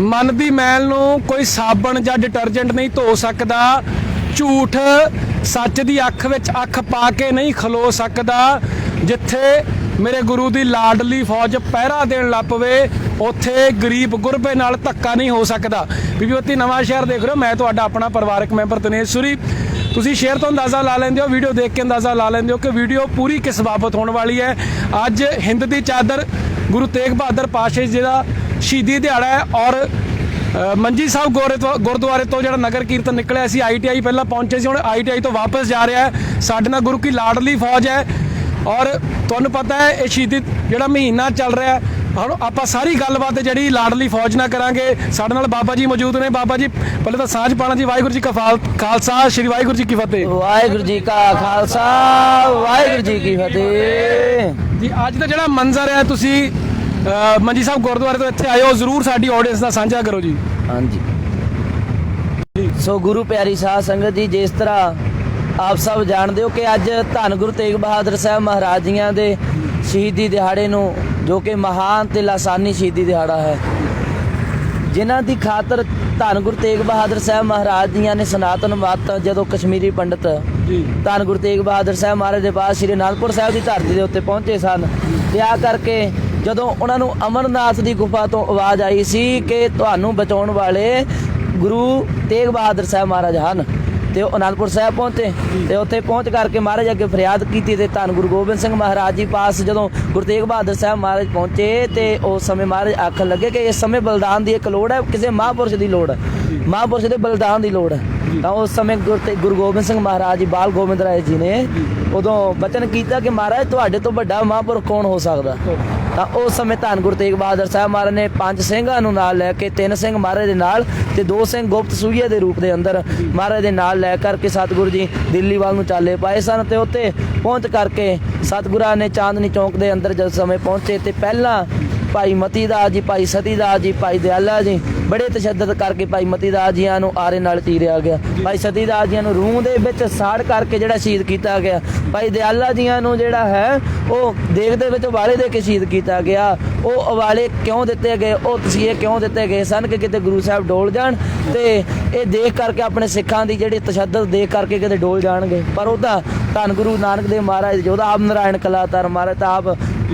ਮਨ ਦੀ ਮੈਲ ਨੂੰ ਕੋਈ ਸਾਬਣ ਜਾਂ ਡਿਟਰਜੈਂਟ ਨਹੀਂ ਧੋ ਸਕਦਾ। ਝੂਠ ਸੱਚ ਦੀ ਅੱਖ ਵਿੱਚ ਅੱਖ ਪਾ ਕੇ ਨਹੀਂ ਖਲੋ ਸਕਦਾ। ਜਿੱਥੇ ਮੇਰੇ ਗੁਰੂ ਦੀ ਲਾਡਲੀ ਫੌਜ ਪਹਿਰਾ ਦੇਣ ਲੱਗ ਪਵੇ, ਉੱਥੇ ਗਰੀਬ ਗੁਰਬੇ ਨਾਲ ਧੱਕਾ ਨਹੀਂ ਹੋ ਸਕਦਾ। ਬੀਬੀਵਤੀ ਨਵਾਂ ਸ਼ਹਿਰ ਦੇਖ ਰਹੇ ਹੋ। ਮੈਂ ਤੁਹਾਡਾ ਆਪਣਾ ਪਰਿਵਾਰਕ ਮੈਂਬਰ ਤਨੇਸ਼ ਸੂਰੀ। ਤੁਸੀਂ ਸ਼ੇਅਰ ਤੋਂ ਅੰਦਾਜ਼ਾ ਲਾ ਲੈਂਦੇ ਹੋ ਵੀਡੀਓ ਦੇਖ ਕੇ ਅੰਦਾਜ਼ਾ ਲਾ ਲੈਂਦੇ ਹੋ ਕਿ ਵੀਡੀਓ ਪੂਰੀ ਕਿਸ ਬਾਬਤ ਹੋਣ ਵਾਲੀ ਹੈ। ਅੱਜ ਹਿੰਦ ਦੀ ਚਾਦਰ ਗੁਰੂ ਤੇਗ ਬਹਾਦਰ ਪਾਤਸ਼ਾਹ ਜੀ ਦਾ ਸ਼ਹੀਦੀ ਦਿਹਾੜਾ ਹੈ ਔਰ ਮੰਜੀ ਸਾਹਿਬ ਗੁਰਦੁਆਰੇ ਤੋਂ ਗੁਰਦੁਆਰੇ ਤੋਂ ਜਿਹੜਾ ਨਗਰ ਕੀਰਤਨ ਨਿਕਲਿਆ ਸੀ ਆਈਟੀਆਈ ਪਹਿਲਾਂ ਪਹੁੰਚੇ ਸੀ ਹੁਣ ਆਈਟੀਆਈ ਤੋਂ ਵਾਪਸ ਜਾ ਰਿਹਾ ਹੈ। ਸਾਡੇ ਨਾਲ ਗੁਰੂ ਕੀ ਲਾਡਲੀ ਫੌਜ ਹੈ ਔਰ ਤੁਹਾਨੂੰ ਪਤਾ ਹੈ ਇਹ ਸ਼ਹੀਦੀ ਜਿਹੜਾ ਮਹੀਨਾ ਚੱਲ ਰਿਹਾ ਹੈ ਹੁਣ ਆਪਾਂ ਸਾਰੀ ਗੱਲਬਾਤ ਜਿਹੜੀ ਲਾਡਲੀ ਫੌਜ ਨਾਲ ਕਰਾਂਗੇ। ਸਾਡੇ ਨਾਲ ਬਾਬਾ ਜੀ ਮੌਜੂਦ ਨੇ। ਬਾਬਾ ਜੀ ਪਹਿਲੇ ਤਾਂ ਸਾਂਝ ਪਾਣਾ ਜੀ ਵਾਹਿਗੁਰੂ ਜੀ ਕਾ ਖਾਲਸਾ ਸ੍ਰੀ ਵਾਹਿਗੁਰੂ ਜੀ ਕੀ ਫਤਿਹ। ਵਾਹਿਗੁਰੂ ਜੀ ਕਾ ਖਾਲਸਾ ਵਾਹਿਗੁਰੂ ਜੀ ਕੀ ਫਤਿਹ। ਜੀ ਅੱਜ ਦਾ ਜਿਹੜਾ ਮੰਜ਼ਰ ਹੈ ਤੁਸੀਂ ਅ, ਮੰਜੀ ਸਾਹਿਬ ਗੁਰਦੁਆਰੇ ਤੋਂ ਇੱਥੇ ਆਏ ਹੋ ਜ਼ਰੂਰ ਸਾਡੀ ਆਡੀਅנס ਨਾਲ ਸਾਂਝਾ ਕਰੋ ਜੀ। ਹਾਂਜੀ। ਸੋ ਗੁਰੂ ਪਿਆਰੀ ਸਾਧ ਸੰਗਤ ਜੀ ਜਿਸ ਤਰ੍ਹਾਂ ਆਪ ਸਭ ਜਾਣਦੇ ਹੋ ਕਿ ਅੱਜ ਧੰਨ ਗੁਰੂ ਤੇਗ ਬਹਾਦਰ ਸਾਹਿਬ ਮਹਾਰਾਜ ਜੀਆਂ ਦੇ ਸ਼ਹੀਦੀ ਦਿਹਾੜੇ ਨੂੰ ਜੋ ਕਿ ਮਹਾਨ ਤੇ ਲਾਸਾਨੀ ਸ਼ਹੀਦੀ ਦਿਹਾੜਾ ਹੈ। ਜਿਨ੍ਹਾਂ ਦੀ ਖਾਤਰ ਧੰਨ ਗੁਰੂ ਤੇਗ ਬਹਾਦਰ ਸਾਹਿਬ ਮਹਾਰਾਜ ਜੀਆਂ ਨੇ ਸਨਾਤਨ ਮਤ ਜਦੋਂ ਕਸ਼ਮੀਰੀ ਪੰਡਤ ਜੀ। ਧੰਨ ਗੁਰੂ ਤੇਗ ਬਹਾਦਰ ਸਾਹਿਬ ਮਹਾਰਾਜ ਦੇ ਬਾਅਦ ਸ੍ਰੀ ਅਨੰਦਪੁਰ ਸਾਹਿਬ ਦੀ ਧਰਤੀ ਦੇ ਉੱਤੇ ਪਹੁੰਚੇ ਸਨ ਤੇ ਆ ਕਰਕੇ ਜਦੋਂ ਉਹਨਾਂ ਨੂੰ ਅਮਰਨਾਥ ਦੀ ਗੁਫਾ ਤੋਂ ਆਵਾਜ਼ ਆਈ ਸੀ ਕਿ ਤੁਹਾਨੂੰ ਬਚਾਉਣ ਵਾਲੇ ਗੁਰੂ ਤੇਗ ਬਹਾਦਰ ਸਾਹਿਬ ਮਹਾਰਾਜ ਹਨ, ਤੇ ਉਹ ਅਨੰਦਪੁਰ ਸਾਹਿਬ ਪਹੁੰਚੇ, ਤੇ ਉੱਥੇ ਪਹੁੰਚ ਕਰਕੇ ਮਹਾਰਾਜ ਅੱਗੇ ਫਰਿਆਦ ਕੀਤੀ ਤੇ ਧੰਨ ਗੁਰੂ ਗੋਬਿੰਦ ਸਿੰਘ ਮਹਾਰਾਜ ਜੀ ਪਾਸ ਜਦੋਂ ਗੁਰੂ ਤੇਗ ਬਹਾਦਰ ਸਾਹਿਬ ਮਹਾਰਾਜ ਪਹੁੰਚੇ ਤੇ ਉਸ ਸਮੇਂ ਮਹਾਰਾਜ ਆਖਣ ਲੱਗੇ ਕਿ ਇਸ ਸਮੇਂ ਬਲਿਦਾਨ ਦੀ ਇੱਕ ਲੋੜ ਹੈ, ਕਿਸੇ ਮਹਾਂਪੁਰਸ਼ ਦੀ ਲੋੜ ਹੈ। ਮਹਾਂਪੁਰਸ਼ ਦੇ ਬਲਿਦਾਨ ਦੀ ਲੋੜ ਹੈ। ਤਾਂ ਉਸ ਸਮੇਂ ਗੁਰੂ ਤੇ- ਗੁਰੂ ਗੋਬਿੰਦ ਸਿੰਘ ਮਹਾਰਾਜ ਜੀ, ਬਾਲ ਗੋਬਿੰਦ ਰਾਏ ਜੀ ਨੇ ਉਦੋਂ ਬਚਨ ਕੀਤਾ ਕਿ ਮਹਾਰਾਜ, ਤੁਹਾਡੇ ਤੋਂ ਵੱਡਾ ਮਹਾਂਪੁਰਖ ਕੌਣ ਹੋ ਸਕਦਾ? ਤਾਂ ਉਸ ਸਮੇਂ ਧੰਨ ਗੁਰੂ ਤੇਗ ਬਹਾਦਰ ਸਾਹਿਬ ਮਹਾਰਾਜ ਨੇ ਪੰਜ ਸਿੰਘਾਂ ਨੂੰ ਨਾਲ ਲੈ ਕੇ, ਤਿੰਨ ਸਿੰਘ ਮਹਾਰਾਜ ਦੇ ਨਾਲ ਤੇ ਦੋ ਸਿੰਘ ਗੁਪਤ ਸੂਈਏ ਦੇ ਰੂਪ ਦੇ ਅੰਦਰ ਮਹਾਰਾਜ ਦੇ ਨਾਲ ਲੈ ਕਰਕੇ ਸਤਿਗੁਰੂ ਜੀ ਦਿੱਲੀ ਵੱਲ ਨੂੰ ਚਾਲੇ ਪਾਏ ਸਨ ਤੇ ਉੱਥੇ ਪਹੁੰਚ ਕਰਕੇ ਸਤਿਗੁਰਾਂ ਨੇ ਚਾਂਦਨੀ ਚੌਂਕ ਦੇ ਅੰਦਰ ਜਦ ਸਮੇਂ ਪਹੁੰਚੇ ਤੇ ਪਹਿਲਾਂ ਭਾਈ ਮਤੀ ਦਾਸ ਜੀ, ਭਾਈ ਸਤੀ ਦਾਸ ਜੀ, ਭਾਈ ਦਿਆਲਾ ਜੀ। ਬੜੇ ਤਸ਼ੱਦਦ ਕਰਕੇ ਭਾਈ ਮਤੀ ਦਾਸ ਜੀਆਂ ਨੂੰ ਆਰੇ ਨਾਲ ਚੀਰਿਆ ਗਿਆ। ਭਾਈ ਸਤੀ ਦਾਸ ਜੀਆਂ ਨੂੰ ਰੂਹ ਦੇ ਵਿੱਚ ਸਾੜ ਕਰਕੇ ਜਿਹੜਾ ਸ਼ਹੀਦ ਕੀਤਾ ਗਿਆ। ਭਾਈ ਦਿਆਲਾ ਜੀਆਂ ਨੂੰ ਜਿਹੜਾ ਹੈ, ਉਹ ਦੇਖ ਦੇ ਵਿੱਚ ਵਾਲੇ ਦੇ ਕੇ ਸ਼ਹੀਦ ਕੀਤਾ ਗਿਆ। ਉਹ ਵਾਲੇ ਕਿਉਂ ਦਿੱਤੇ ਗਏ? ਉਹ ਤਸੀਹੇ ਕਿਉਂ ਦਿੱਤੇ ਗਏ? ਸਨ ਕਿ ਕਿਤੇ ਗੁਰੂ ਸਾਹਿਬ ਡੋਲ ਜਾਣ ਤੇ ਇਹ ਦੇਖ ਕਰਕੇ ਆਪਣੇ ਸਿੱਖਾਂ ਦੀ ਜਿਹੜੀ ਤਸ਼ੱਦਦ ਦੇਖ ਕਰਕੇ ਕਿਤੇ ਡੋਲ ਜਾਣਗੇ। ਪਰ ਉਹਦਾ ਧੰਨ ਗੁਰੂ ਨਾਨਕ ਦੇਵ ਮਹਾਰਾਜ ਜੀ ਉਹਦਾ ਆਪ ਨਾਰਾਇਣ ਕਲਾਤਾਰ ਮਹਾਰਾਜ ਤਾਂ ਆਪ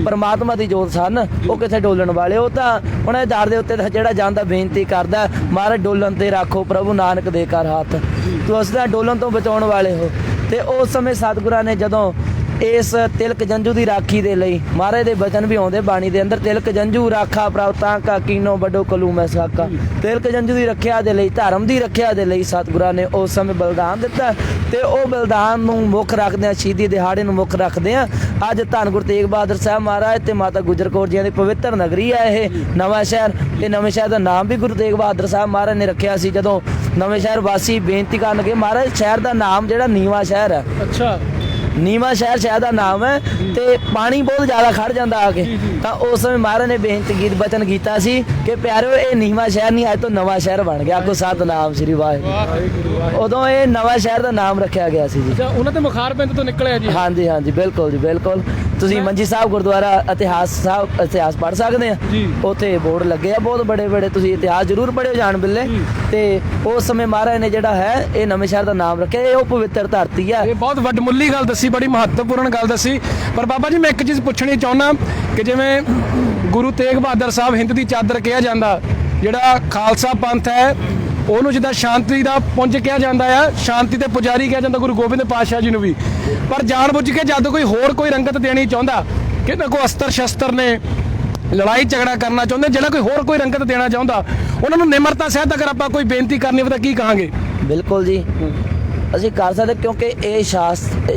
ਪਰਮਾਤਮਾ ਦੀ ਜੋਤ ਸਨ। ਉਹ ਕਿੱਥੇ ਡੋਲਣ ਵਾਲੇ? ਉਹ ਤਾਂ ਉਹਨਾਂ ਦੇ ਦਰ ਦੇ ਉੱਤੇ ਤਾਂ ਜਿਹੜਾ ਜਾਂਦਾ ਬੇਨਤੀ ਕਰਦਾ ਮਹਾਰਾਜ ਡੋਲਣ ਤੇ ਰੱਖੋ ਪ੍ਰਭੂ ਨਾਨਕ ਦੇ ਕਰ ਹੱਥ। ਤੁਸੀਂ ਦਾ ਡੋਲਣ ਤੋਂ ਬਚਾਉਣ ਵਾਲੇ ਹੋ। ਤੇ ਉਸ ਸਮੇਂ ਸਤਿਗੁਰਾਂ ਨੇ ਜਦੋਂ ਇਸ ਤਿਲਕ ਜੰਜੂ ਦੀ ਰਾਖੀ ਦੇ ਲਈ। ਮਹਾਰਾਜ ਦੇ ਬਚਨ ਵੀ ਆਉਂਦੇ ਬਾਣੀ ਦੇ ਅੰਦਰ, ਤਿਲਕ ਜੰਜੂ ਰਾਖਾ ਪ੍ਰਾਉਤਾਂ ਕਾ ਕੀਨੋ ਵੱਡੋ ਕਲੂ ਮੈਂ ਸਾਕਾ। ਤਿਲਕ ਜੰਜੂ ਦੀ ਰੱਖਿਆ ਦੇ ਲਈ, ਧਰਮ ਦੀ ਰੱਖਿਆ ਦੇ ਲਈ ਸਤਿਗੁਰਾਂ ਨੇ ਉਸ ਸਮੇਂ ਬਲਿਦਾਨ ਦਿੱਤਾ ਤੇ ਉਹ ਬਲਿਦਾਨ ਨੂੰ ਮੁੱਖ ਰੱਖਦੇ ਆ ਸ਼ਹੀਦੀ ਦਿਹਾੜੇ ਨੂੰ ਮੁੱਖ ਰੱਖਦੇ ਆ ਅੱਜ ਧੰਨ ਗੁਰੂ ਤੇਗ ਬਹਾਦਰ ਸਾਹਿਬ ਮਹਾਰਾਜ ਤੇ ਮਾਤਾ ਗੁਜਰ ਕੌਰ ਜੀ ਦੀ ਪਵਿੱਤਰ ਨਗਰੀ ਹੈ ਇਹ ਨਵਾਂ ਸ਼ਹਿਰ। ਤੇ ਨਵੇਂ ਸ਼ਹਿਰ ਦਾ ਨਾਮ ਵੀ ਗੁਰੂ ਤੇਗ ਬਹਾਦਰ ਸਾਹਿਬ ਮਹਾਰਾਜ ਨੇ ਰੱਖਿਆ ਸੀ। ਜਦੋਂ ਨਵੇਂ ਸ਼ਹਿਰ ਵਾਸੀ ਬੇਨਤੀ ਕਰਨਗੇ, ਮਹਾਰਾਜ, ਸ਼ਹਿਰ ਦਾ ਨਾਮ ਜਿਹੜਾ ਨੀਵਾ ਸ਼ਹਿਰ ਹੈ ਅੱਛਾ। ਨੀਵਾ ਸ਼ਹਿਰ ਸ਼ਹਿਰ ਦਾ ਨਾਮ ਹੈ ਤੇ ਪਾਣੀ ਬਹੁਤ ਜ਼ਿਆਦਾ ਖੜ ਜਾਂਦਾ ਆ ਕੇ। ਤਾਂ ਉਸ ਸਮੇਂ ਮਹਾਰਾਜ ਨੇ ਬੇਨਤੀ ਗੀਤ ਬਚਨ ਕੀਤਾ ਸੀ ਕਿ ਪਿਆਰਿਓ ਇਹ ਨੀਵਾ ਸ਼ਹਿਰ ਨਹੀਂ ਅੱਜ ਤੋਂ ਨਵਾਂ ਸ਼ਹਿਰ ਬਣ ਗਿਆ। ਆਖੋ ਸਤਨਾਮ ਸ੍ਰੀ ਵਾਹਿਗੁਰੂ। ਉਦੋਂ ਇਹ ਨਵਾਂ ਸ਼ਹਿਰ ਦਾ ਨਾਮ ਰੱਖਿਆ ਗਿਆ ਸੀ ਜੀ। ਅੱਛਾ ਉਹਨਾਂ ਤੇ ਮੁਖਾਰ ਪਿੰਡ ਤੋਂ ਨਿਕਲਿਆ ਜੀ ਹਾਂਜੀ ਹਾਂਜੀ ਬਿਲਕੁਲ ਜੀ ਬਿਲਕੁਲ। ਤੁਸੀਂ ਮੰਜੀ ਸਾਹਿਬ ਗੁਰਦੁਆਰਾ ਇਤਿਹਾਸ ਸਾਹਿਬ ਇਤਿਹਾਸ ਪੜ੍ਹ ਸਕਦੇ ਆ। ਉੱਥੇ ਬੋਰਡ ਲੱਗੇ ਆ ਬਹੁਤ ਬੜੇ ਬੜੇ ਤੁਸੀਂ ਇਤਿਹਾਸ ਜ਼ਰੂਰ ਪੜ੍ਹਿਓ ਜਾਣ ਬਿੱਲੇ। ਤੇ ਉਸ ਸਮੇਂ ਮਹਾਰਾਜ ਨੇ ਜਿਹੜਾ ਹੈ, ਇਹ ਨਵੇਂ ਸ਼ਹਿਰ ਦਾ ਨਾਮ ਰੱਖਿਆ, ਇਹ ਉਹ ਪਵਿੱਤਰ ਧਰਤੀ ਹੈ ਇਹ ਬਹੁਤ ਵੱਡਮੁੱਲੀ ਗੱਲ ਦੱਸੀ, ਬੜੀ ਮਹੱਤਵਪੂਰਨ ਗੱਲ ਦੱਸੀ। ਪਰ ਬਾਬਾ ਜੀ, ਮੈਂ ਇੱਕ ਚੀਜ਼ ਪੁੱਛਣੀ ਚਾਹੁੰਦਾ ਕਿ ਜਿਵੇਂ ਗੁਰੂ ਤੇਗ ਬਹਾਦਰ ਸਾਹਿਬ ਹਿੰਦ ਦੀ ਚਾਦਰ ਕਿਹਾ ਜਾਂਦਾ, ਜਿਹੜਾ ਖਾਲਸਾ ਪੰਥ ਹੈ, ਉਹਨੂੰ ਜਿੱਦਾਂ ਸ਼ਾਂਤੀ ਦਾ ਪੁੰਜ ਕਿਹਾ ਜਾਂਦਾ ਆ, ਸ਼ਾਂਤੀ ਦੇ ਪੁਜਾਰੀ ਕਿਹਾ ਜਾਂਦਾ ਗੁਰੂ ਗੋਬਿੰਦ ਪਾਤਸ਼ਾਹ ਜੀ ਨੂੰ ਵੀ। ਪਰ ਜਾਣਬੁੱਝ ਕੇ ਜਦ ਕੋਈ ਹੋਰ ਕੋਈ ਰੰਗਤ ਦੇਣੀ ਚਾਹੁੰਦਾ ਕਿ ਨਾ ਕੋਈ ਅਸਤਰ ਸ਼ਸਤਰ ਨੇ ਲੜਾਈ ਝਗੜਾ ਕਰਨਾ ਚਾਹੁੰਦੇ ਜਿਹੜਾ ਕੋਈ ਹੋਰ ਕੋਈ ਰੰਗਤ ਦੇਣਾ ਚਾਹੁੰਦਾ ਉਹਨਾਂ ਨੂੰ ਨਿਮਰਤਾ ਸਹਿਤ ਅਗਰ ਆਪਾਂ ਕੋਈ ਬੇਨਤੀ ਕਰਨੀ ਹੋਵੇ ਤਾਂ ਕੀ ਕਹਾਂਗੇ? ਬਿਲਕੁਲ ਜੀ। ਅਸੀਂ ਕਰ ਸਕਦੇ ਕਿਉਂਕਿ ਇਹ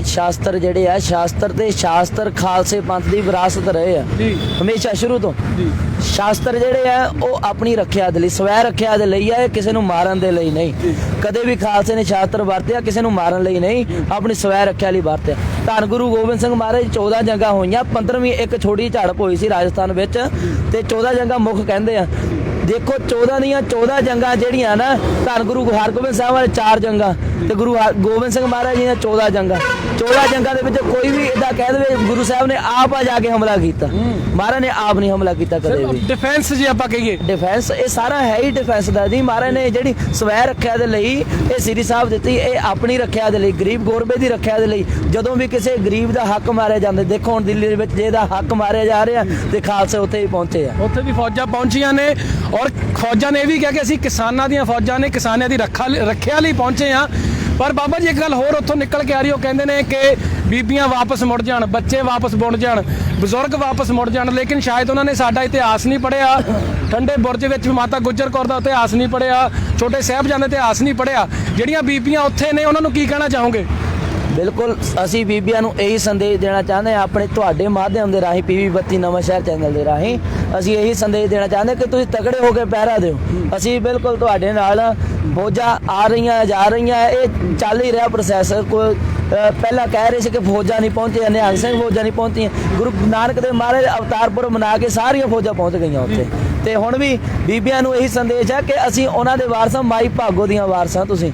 ਸ਼ਾਸਤਰ ਜਿਹੜੇ ਆ ਸ਼ਾਸਤਰ ਤੇ ਸ਼ਾਸਤਰ ਖਾਲਸੇ ਪੰਥ ਦੀ ਵਿਰਾਸਤ ਰਹੇ ਆ। ਜੀ। ਹਮੇਸ਼ਾ ਸ਼ੁਰੂ ਤੋਂ। ਜੀ। ਸ਼ਾਸਤਰ ਜਿਹੜੇ ਆ ਉਹ ਆਪਣੀ ਰੱਖਿਆ ਦੇ ਲਈ ਸਵੈ ਰੱਖਿਆ ਦੇ ਲਈ ਆ ਇਹ ਕਿਸੇ ਨੂੰ ਮਾਰਨ ਦੇ ਲਈ ਨਹੀਂ। ਕਦੇ ਵੀ ਖਾਲਸੇ ਨੇ ਸ਼ਾਸਤਰ ਵਰਤਿਆ ਕਿਸੇ ਨੂੰ ਮਾਰਨ ਲਈ ਨਹੀਂ ਆਪਣੀ ਸਵੈ ਰੱਖਿਆ ਲਈ ਵਰਤਿਆ। ਧੰਨ ਗੁਰੂ ਗੋਬਿੰਦ ਸਿੰਘ ਮਹਾਰਾਜ 14 ਜੰਗਾਂ ਹੋਈਆਂ 15ਵੀਂ ਇੱਕ ਛੋਟੀ ਝੜਪ ਹੋਈ ਸੀ ਰਾਜਸਥਾਨ ਵਿੱਚ ਤੇ 14 ਜੰਗਾਂ ਮੁੱਖ ਕਹਿੰਦੇ ਆ। ਦੇਖੋ 14 ਦੀਆਂ 14 ਜੰਗਾਂ ਜਿਹੜੀਆਂ ਨਾ ਧੰਨ ਗੁਰੂ ਹਰਗੋਬਿੰਦ ਸਾਹਿਬ ਵਾਲੇ ਚਾਰ ਜੰਗਾਂ ਤੇ ਗੁਰੂ ਗੋਬਿੰਦ ਸਿੰਘ ਮਹਾਰਾਜ ਜੀ ਦੀਆਂ 14 ਜੰਗਾਂ। 14 ਜੰਗਾਂ ਦੇ ਵਿੱਚ ਕੋਈ ਵੀ ਇਦਾਂ ਕਹਿ ਦੇਵੇ ਗੁਰੂ ਸਾਹਿਬ ਨੇ ਆਪ ਆ ਜਾ ਕੇ ਹਮਲਾ ਕੀਤਾ। ਮਹਾਰਾਜ ਨੇ ਆਪ ਨਹੀਂ ਹਮਲਾ ਕੀਤਾ ਕਦੇ ਵੀ। ਡਿਫੈਂਸ ਜੇ ਆਪਾਂ ਕਹੀਏ। ਡਿਫੈਂਸ ਇਹ ਸਾਰਾ ਹੈ ਹੀ ਡਿਫੈਂਸ ਦਾ ਜੀ। ਮਹਾਰਾਜ ਨੇ ਜਿਹੜੀ ਸਵੈ ਰੱਖਿਆ ਦੇ ਲਈ ਇਹ ਸ੍ਰੀ ਸਾਹਿਬ ਦਿੱਤੀ ਇਹ ਆਪਣੀ ਰੱਖਿਆ ਦੇ ਲਈ ਗਰੀਬ ਗੋਰਬੇ ਦੀ ਰੱਖਿਆ ਦੇ ਲਈ ਜਦੋਂ ਵੀ ਕਿਸੇ ਗਰੀਬ ਦਾ ਹੱਕ ਮਾਰਿਆ ਜਾਂਦਾ ਦੇਖੋ ਹੁਣ ਦਿੱਲੀ ਦੇ ਵਿੱਚ ਜਿਹਦਾ ਹੱਕ ਮਾਰਿਆ ਜਾ ਰਿਹਾ ਤੇ ਖਾਲਸੇ ਉੱਥੇ ਹੀ ਪਹੁੰਚੇ ਆ। ਉੱਥੇ ਵੀ ਫੌਜਾਂ ਪਹੁੰਚੀਆਂ ਨੇ ਔਰ ਫੌਜਾਂ ਨੇ ਇਹ ਵੀ ਕਿਹਾ ਕਿ ਅਸੀਂ ਕਿਸਾਨਾਂ ਦੀਆਂ ਫੌਜਾਂ ਨੇ ਕਿਸਾਨਾਂ ਦੀ ਰੱਖਾ ਰੱਖਿਆ ਲਈ ਪਹੁੰਚੇ ਆ ਪਰ ਬਾਬਾ ਜੀ ਇੱਕ ਗੱਲ ਹੋਰ ਉੱਥੋਂ ਨਿਕਲ ਕੇ ਆ ਰਹੀ ਉਹ ਕਹਿੰਦੇ ਨੇ ਕਿ ਬੀਬੀਆਂ ਵਾਪਸ ਮੁੜ ਜਾਣ, ਬੱਚੇ ਵਾਪਸ ਮੁੜ ਜਾਣ, ਬਜ਼ੁਰਗ ਵਾਪਸ ਮੁੜ ਜਾਣ। ਲੇਕਿਨ ਸ਼ਾਇਦ ਉਹਨਾਂ ਨੇ ਸਾਡਾ ਇਤਿਹਾਸ ਨਹੀਂ ਪੜਿਆ ਠੰਡੇ ਬੁਰਜ ਵਿੱਚ ਮਾਤਾ ਗੁਜਰ ਕੌਰ ਦਾ ਇਤਿਹਾਸ ਨਹੀਂ ਪੜਿਆ ਛੋਟੇ ਸਾਹਿਬਜ਼ਾਦੇ ਦਾ ਇਤਿਹਾਸ ਨਹੀਂ ਪੜਿਆ ਜਿਹੜੀਆਂ ਬੀਬੀਆਂ ਉੱਥੇ ਨੇ, ਉਹਨਾਂ ਨੂੰ ਕੀ ਕਹਿਣਾ ਚਾਹੋਗੇ? ਬਿਲਕੁਲ, ਅਸੀਂ ਬੀਬੀਆਂ ਨੂੰ ਇਹੀ ਸੰਦੇਸ਼ ਦੇਣਾ ਚਾਹੁੰਦੇ ਹਾਂ, ਆਪਣੇ ਤੁਹਾਡੇ ਮਾਧਿਅਮ ਦੇ ਰਾਹੀਂ ਪੀਵੀ ਬੱਤੀ ਨਵਾਂ ਸ਼ਹਿਰ ਚੈਨਲ ਦੇ ਰਾਹੀਂ। ਅਸੀਂ ਇਹੀ ਸੰਦੇਸ਼ ਦੇਣਾ ਚਾਹੁੰਦੇ ਕਿ ਤੁਸੀਂ ਤਕੜੇ ਹੋ ਕੇ ਪਹਿਰਾ ਦਿਓ। ਅਸੀਂ ਬਿਲਕੁਲ ਤੁਹਾਡੇ ਨਾਲ ਫੌਜਾਂ ਆ ਰਹੀਆਂ, ਜਾ ਰਹੀਆਂ, ਇਹ ਚੱਲ ਹੀ ਰਿਹਾ ਪ੍ਰੋਸੈਸ ਕੋਈ ਪਹਿਲਾਂ ਕਹਿ ਰਹੇ ਸੀ ਕਿ ਫੌਜਾਂ ਨਹੀਂ ਪਹੁੰਚੀਆਂ, ਨਿਹੰਗ ਸਿੰਘ ਫੌਜਾਂ ਨਹੀਂ ਪਹੁੰਚੀਆਂ। ਗੁਰੂ ਨਾਨਕ ਦੇਵ ਮਹਾਰਾਜ ਅਵਤਾਰਪੁਰ ਮਨਾ ਕੇ ਸਾਰੀਆਂ ਫੌਜਾਂ ਪਹੁੰਚ ਗਈਆਂ ਉੱਥੇ। ਤੇ ਹੁਣ ਵੀ ਬੀਬੀਆਂ ਨੂੰ ਇਹੀ ਸੰਦੇਸ਼ ਹੈ ਕਿ ਅਸੀਂ ਉਹਨਾਂ ਦੇ ਵਾਰਸਾਂ ਮਾਈ ਭਾਗੋ ਦੀਆਂ ਵਾਰਸਾਂ ਤੁਸੀਂ।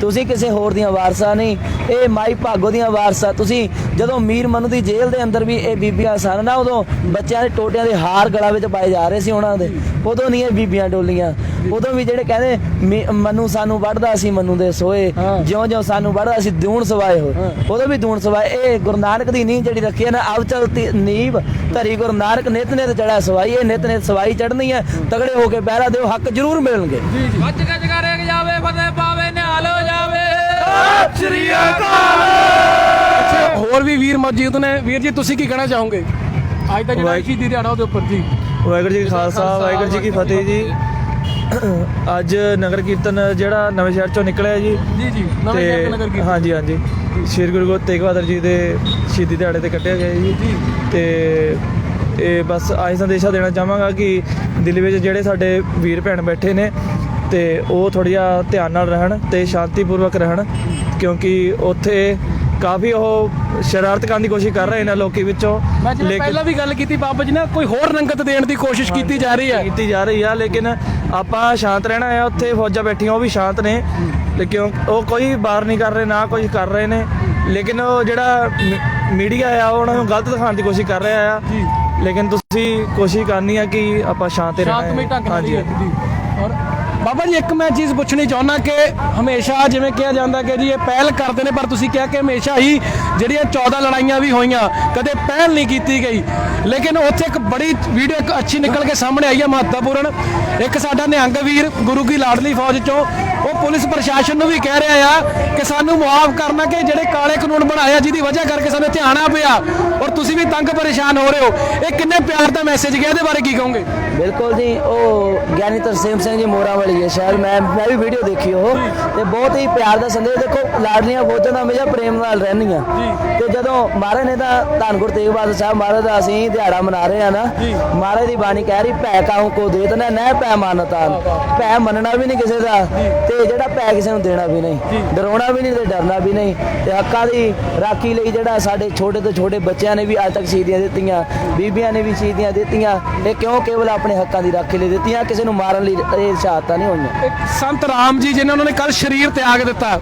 ਤੁਸੀਂ ਕਿਸੇ ਹੋਰ ਦੀਆਂ ਵਾਰਸਾਂ ਨਹੀਂ। ਇਹ ਮਾਈ ਭਾਗੋ ਦੀਆਂ ਵਾਰਸਾਂ। ਤੁਸੀਂ ਜਦੋਂ ਮੀਰ ਮਨੂ ਦੀ ਜੇਲ੍ਹ ਦੇ ਅੰਦਰ ਵੀ ਇਹ ਬੀਬੀਆਂ ਸਨ ਨਾ ਉਦੋਂ ਬੱਚਿਆਂ ਦੇ ਟੋਟਿਆਂ ਦੇ ਹਾਰ ਗਲਾ ਵਿੱਚ ਪਾਏ ਜਾ ਰਹੇ ਸੀ ਉਹਨਾਂ ਦੇ। ਉਦੋਂ ਨਹੀਂ ਇਹ ਬੀਬੀਆਂ ਡੋਲੀਆਂ। ਉਦੋਂ ਵੀ ਜਿਹੜੇ ਕਹਿੰਦੇ ਮਨੂ ਸਾਨੂੰ ਵੱਢਦਾ ਸੀ ਮਨੂ ਦੇ ਸੋਏ। ਹਾਂ। ਜਿਉਂ-ਜਿਉਂ ਸਾਨੂੰ ਵੱਢਦਾ ਸੀ ਦੂਣ ਸਵਾਏ ਹੋ। ਉਦੋਂ ਵੀ ਦੂਣ ਸਵਾਏ। ਇਹ ਗੁਰੂ ਨਾਨਕ ਦੀ ਨੀਂਹ ਜਿਹੜੀ ਰੱਖੀ ਹੈ ਨਾ ਅਵ ਚਲਤੀ ਨੀਂਵ ਧਰੀ ਗੁਰੂ ਨਾਨਕ ਨਿਤ ਨਿਤ ਚੜਾ ਸਵਾਈ ਇਹ ਨਿਤ ਨਿਤ ਸਵਾਈ ਚੜਨੀ ਹੈ ਤਗੜੇ ਹੋ ਕੇ ਪਹਿਰਾ ਦਿਓ ਹੱਕ ਜ਼ਰੂਰ ਮਿਲਣਗੇ। ਵੱਜ ਗੱਜ ਕਰੇ ਜਾਵੇ ਫਤਿਹ ਪਾਵੇ ਨਿਹਾਲ ਹੋ ਜਾਵੇ। ਅੱਛਾ ਹੋਰ ਵੀ ਵੀਰ ਮੌਜੂਦ ਨੇ। ਵੀਰ ਜੀ ਤੁਸੀਂ ਕੀ ਕਹਿਣਾ ਚਾਹੋਗੇ? ਅੱਜ ਦਾ ਜਿਹੜਾ ਸ਼ਹੀਦੀ ਦਿਹਾੜਾ ਉਹਦੇ ਉੱਪਰ ਜੀ। ਵਾਹਿਗੁਰੂ ਜੀ ਕਾ ਖਾਲਸਾ ਵਾਹਿਗੁਰੂ ਜੀ ਕੀ ਫਤਿਹ ਜੀ। ਅੱਜ ਨਗਰ ਕੀਰਤਨ ਜਿਹੜਾ ਨਵੇਂ ਸ਼ਹਿਰ ਚੋਂ ਨਿਕਲਿਆ ਜੀ। ਜੀ ਜੀ। ਨਵੇਂ ਸ਼ਹਿਰ ਨਗਰ ਕੀਰਤਨ। ਹਾਂਜੀ ਹਾਂਜੀ। ਸ਼੍ਰੀ ਗੁਰੂ ਗੋਬਿੰਦ ਤੇਗ ਬਹਾਦਰ ਜੀ ਦੇ ਸ਼ਹੀਦੀ ਦਿਹਾੜੇ ਤੇ ਕੱਢਿਆ ਗਿਆ ਜੀ। ਤੇ ਇਹ ਬਸ ਆਹੀ ਸੰਦੇਸ਼ਾ ਦੇਣਾ ਚਾਹਾਂਗਾ ਕਿ ਦਿੱਲੀ ਵਿੱਚ ਜਿਹੜੇ ਸਾਡੇ ਵੀਰ ਭੈਣ ਬੈਠੇ ਨੇ ਤੇ ਉਹ ਥੋੜ੍ਹਾ ਧਿਆਨ ਨਾਲ ਰਹਿਣ ਤੇ ਸ਼ਾਂਤੀਪੂਰਵਕ ਰਹਿਣ ਕਿਉਂਕਿ ਉੱਥੇ ਕਾਫੀ ਉਹ ਸ਼ਰਾਰਤ ਕਰਨ ਦੀ ਕੋਸ਼ਿਸ਼ ਕਰ ਰਹੇ ਨੇ ਲੋਕੀ ਵਿੱਚੋਂ ਮੈਂ ਜਿਵੇਂ ਪਹਿਲਾਂ ਵੀ ਗੱਲ ਕੀਤੀ ਬਾਬਾ ਜੀ ਨੇ ਕੋਈ ਹੋਰ ਰੰਗਤ ਦੇਣ ਦੀ ਕੋਸ਼ਿਸ਼ ਕੀਤੀ ਜਾ ਰਹੀ ਹੈ ਕੀਤੀ ਜਾ ਰਹੀ ਆ ਲੇਕਿਨ ਆਪਾਂ ਸ਼ਾਂਤ ਰਹਿਣਾ ਆ ਉੱਥੇ ਫੌਜਾਂ ਬੈਠੀਆਂ ਉਹ ਵੀ ਸ਼ਾਂਤ ਨੇ ਲੇਕਿਨ ਉਹ ਕੋਈ ਬਾਹਰ ਨਹੀਂ ਕਰ ਰਹੇ ਨਾ ਕੁਝ ਕਰ ਰਹੇ ਨੇ ਲੇਕਿਨ ਉਹ ਜਿਹੜਾ ਮੀਡੀਆ ਆ ਉਹ ਉਹਨਾਂ ਨੂੰ ਗਲਤ ਦਿਖਾਉਣ ਦੀ ਕੋਸ਼ਿਸ਼ ਕਰ ਰਿਹਾ ਆ ਜੀ। ਲੇਕਿਨ ਤੁਸੀਂ ਕੋਸ਼ਿਸ਼ ਕਰਨੀ ਆ ਕਿ ਆਪਾਂ ਸ਼ਾਂਤ ਹੀ ਰਹਿਣਾ। ਸ਼ਾਂਤਮਈ ਢੰਗ ਨਾਲ ਜੀ ਜੀ ਔਰ ਬਾਬਾ ਜੀ ਇੱਕ ਮੈਂ ਚੀਜ਼ ਪੁੱਛਣੀ ਚਾਹੁੰਦਾ ਕਿ ਹਮੇਸ਼ਾ ਜਿਵੇਂ ਕਿਹਾ ਜਾਂਦਾ ਕਿ ਜੀ ਇਹ ਪਹਿਲ ਕਰਦੇ ਨੇ ਪਰ ਤੁਸੀਂ ਕਿਹਾ ਕਿ ਹਮੇਸ਼ਾ ਹੀ ਜਿਹੜੀਆਂ 14 ਲੜਾਈਆਂ ਵੀ ਹੋਈਆਂ ਕਦੇ ਪਹਿਲ ਨਹੀਂ ਕੀਤੀ ਗਈ। ਲੇਕਿਨ ਉੱਥੇ ਇੱਕ ਬੜੀ ਵੀਡੀਓ ਇੱਕ ਅੱਛੀ ਨਿਕਲ ਕੇ ਸਾਹਮਣੇ ਆਈ ਹੈ ਮਹੱਤਵਪੂਰਨ। ਇੱਕ ਸਾਡਾ ਨਿਹੰਗ ਵੀਰ ਗੁਰੂ ਕੀ ਲਾਡਲੀ ਫੌਜ ਚੋਂ ਉਹ ਪੁਲਿਸ ਪ੍ਰਸ਼ਾਸਨ ਨੂੰ ਵੀ ਕਹਿ ਰਿਹਾ ਆ ਕਿ ਸਾਨੂੰ ਮੁਆਫ ਕਰਨਾ ਕਿ ਜਿਹੜੇ ਕਾਲੇ ਕਾਨੂੰਨ ਬਣਾਏ ਆ ਜਿਹਦੀ ਵਜ੍ਹਾ ਕਰਕੇ ਸਾਨੂੰ ਇੱਥੇ ਆਣਾ ਪਿਆ। ਔਰ ਤੁਸੀਂ ਵੀ ਤੰਗ ਪਰੇਸ਼ਾਨ ਹੋ ਰਹੇ ਹੋ। ਇਹ ਕਿੰਨੇ ਪਿਆਰ ਦਾ ਮੈਸੇਜ ਗਿਆ ਇਹਦੇ ਬਾਰੇ ਕੀ ਕਹੋਗੇ? ਬਿਲਕੁਲ ਜੀ ਉਹ ਗਿਆਨੀ ਤਰਸੇਮ ਸਿੰਘ ਜੀ ਮੋਰਾ ਵਾਲੀ ਹੈ ਸ਼ਾਇਦ ਮੈਂ ਮੈਂ ਵੀ ਵੀਡੀਓ ਦੇਖੀ ਉਹ। ਤੇ ਬਹੁਤ ਹੀ ਪਿਆਰ ਦਾ ਸੰਦੇਸ਼ ਦੇਖੋ ਲਾਡਲੀਆਂ ਫੌਜਾਂ ਦਾ ਹਮੇਸ਼ਾ ਪ੍ਰੇਮ ਨਾਲ ਰਹਿਣੀਆਂ ਤੇ ਜਦੋਂ ਮਹਾਰਾਜ ਨੇ ਤਾਂ ਧੰਨ ਗੁਰੂ ਤੇਗ ਬਹਾਦਰ ਸਾਹਿਬ ਮਹਾਰਾਜ ਦਾ ਅਸੀਂ ਦਿਹਾੜਾ ਮਨਾ ਰਹੇ ਆ ਨਾ ਮਹਾਰਾਜ ਦੀ ਬਾਣੀ ਕਹਿ ਰਹੀ ਭੈ ਕਾਹੂ ਕੋ ਦੇਤ ਨਾ ਨਹਿ ਭੈ ਮਾਨਤਾ ਭੈ ਮੰਨਣਾ ਵੀ ਨਹੀਂ ਕਿਸੇ ਦਾ ਤੇ ਜਿਹੜਾ ਭੈ ਕਿਸੇ ਨੂੰ ਦੇਣਾ ਵੀ ਨਹੀਂ ਡਰਾਉਣਾ ਵੀ ਨਹੀਂ ਤੇ ਡਰਨਾ ਵੀ ਨਹੀਂ। ਤੇ ਹੱਕਾਂ ਦੀ ਰਾਖੀ ਲਈ ਜਿਹੜਾ ਸਾਡੇ ਛੋਟੇ ਤੋਂ ਛੋਟੇ ਬੱਚਿਆਂ ਨੇ ਵੀ ਅੱਜ ਤੱਕ ਸ਼ਹੀਦੀਆਂ ਦਿੱਤੀਆਂ ਬੀਬੀਆਂ ਨੇ ਵੀ ਸ਼ਹੀਦੀਆਂ ਦਿੱਤੀਆਂ ਇਹ ਕਿਉਂ ਕੇਵਲ ਆਪਣੇ ਹੱਕਾਂ ਦੀ ਰਾਖੀ ਲਈ ਦਿੱਤੀਆਂ ਕਿਸੇ ਨੂੰ ਮਾਰਨ ਲਈ ਇਹ ਸ਼ਹਾਦਤਾਂ ਨਹੀਂ ਹੋਈਆਂ? ਇੱਕ ਸੰਤ ਰਾਮ ਜੀ ਜਿਨ੍ਹਾਂ ਨੇ ਕੱਲ ਸਰੀਰ ਤਿਆਗ ਦਿੱਤਾ